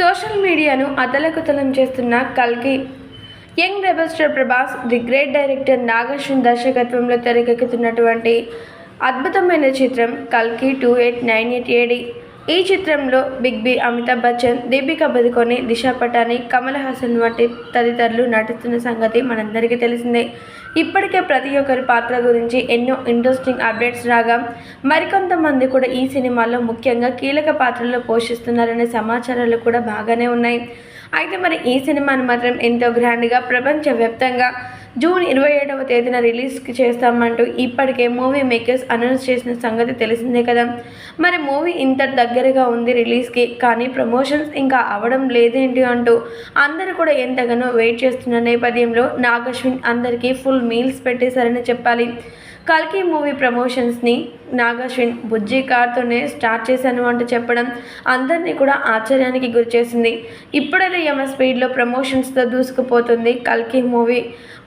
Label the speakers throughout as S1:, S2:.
S1: Social మీడియాను అతలకుతలం చేస్తున్న కల్కి. Young rebel star Prabhas the great director Nagarjun దర్శకత్వంలో తెరకెక్కుతున్నటువంటి అద్భుతమైన చిత్రం కల్కి two eight nine eight AD. ఈ చిత్రంలో బిగ్ బి అమితాబ్ బచ్చన్ దీపికా పదుకొని దిశా పటాని కమల్ హాసన్ వంటి తదితరులు నటిస్తున్న సంగతి మనందరికీ తెలిసిందే. ఇప్పటికే ప్రతి ఒక్కరి పాత్ర గురించి ఎన్నో ఇంట్రెస్టింగ్ అప్డేట్స్ రాగా మరికొంతమంది కూడా ఈ సినిమాలో ముఖ్యంగా కీలక పాత్రలు పోషిస్తున్నారనే సమాచారాలు కూడా బాగానే ఉన్నాయి. అయితే మరి ఈ సినిమాను మాత్రం ఎంతో గ్రాండ్గా ప్రపంచవ్యాప్తంగా జూన్ ఇరవై ఏడవ తేదీన రిలీజ్ చేస్తామంటూ ఇప్పటికే మూవీ మేకర్స్ అనౌన్స్ చేసిన సంగతి తెలిసిందే కదా. మరి మూవీ ఇంత దగ్గరగా ఉంది రిలీజ్కి కానీ ప్రమోషన్స్ ఇంకా అవడం లేదేంటి అంటూ అందరూ కూడా ఎంతగానో వెయిట్ చేస్తున్న నేపథ్యంలో నాగశ్విన్ అందరికీ ఫుల్ మీల్స్ పెట్టేశారని చెప్పాలి. కల్కి మూవీ ప్రమోషన్స్ని నాగశ్విన్ బుజ్జి కార్తోనే స్టార్ట్ చేశాను అంటూ చెప్పడం అందరినీ కూడా ఆశ్చర్యానికి గురిచేసింది. ఇప్పుడైతే ఎమ స్పీడ్లో ప్రమోషన్స్తో దూసుకుపోతుంది కల్కి మూవీ.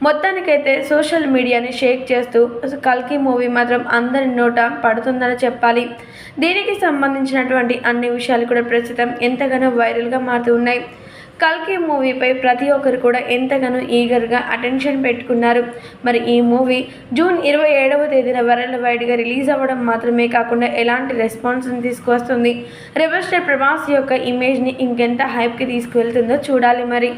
S1: మొత్తానికైతే సోషల్ మీడియాని షేక్ చేస్తూ కల్కి మూవీ మాత్రం అందరి నోట పడుతుందని చెప్పాలి. దీనికి సంబంధించినటువంటి అన్ని విషయాలు కూడా ప్రస్తుతం ఎంతగానో వైరల్గా మారుతూ ఉన్నాయి. కల్కి మూవీపై ప్రతి ఒక్కరు కూడా ఎంతగానో ఈగర్గా అటెన్షన్ పెట్టుకున్నారు. మరి ఈ మూవీ జూన్ ఇరవై ఏడవ తేదీన వరల్డ్ వైడ్గా రిలీజ్ అవ్వడం మాత్రమే కాకుండా ఎలాంటి రెస్పాన్స్ని తీసుకొస్తుంది రెబల్ స్టార్ ప్రభాస్ యొక్క ఇమేజ్ని ఇంకెంత హైప్కి తీసుకువెళ్తుందో చూడాలి మరి.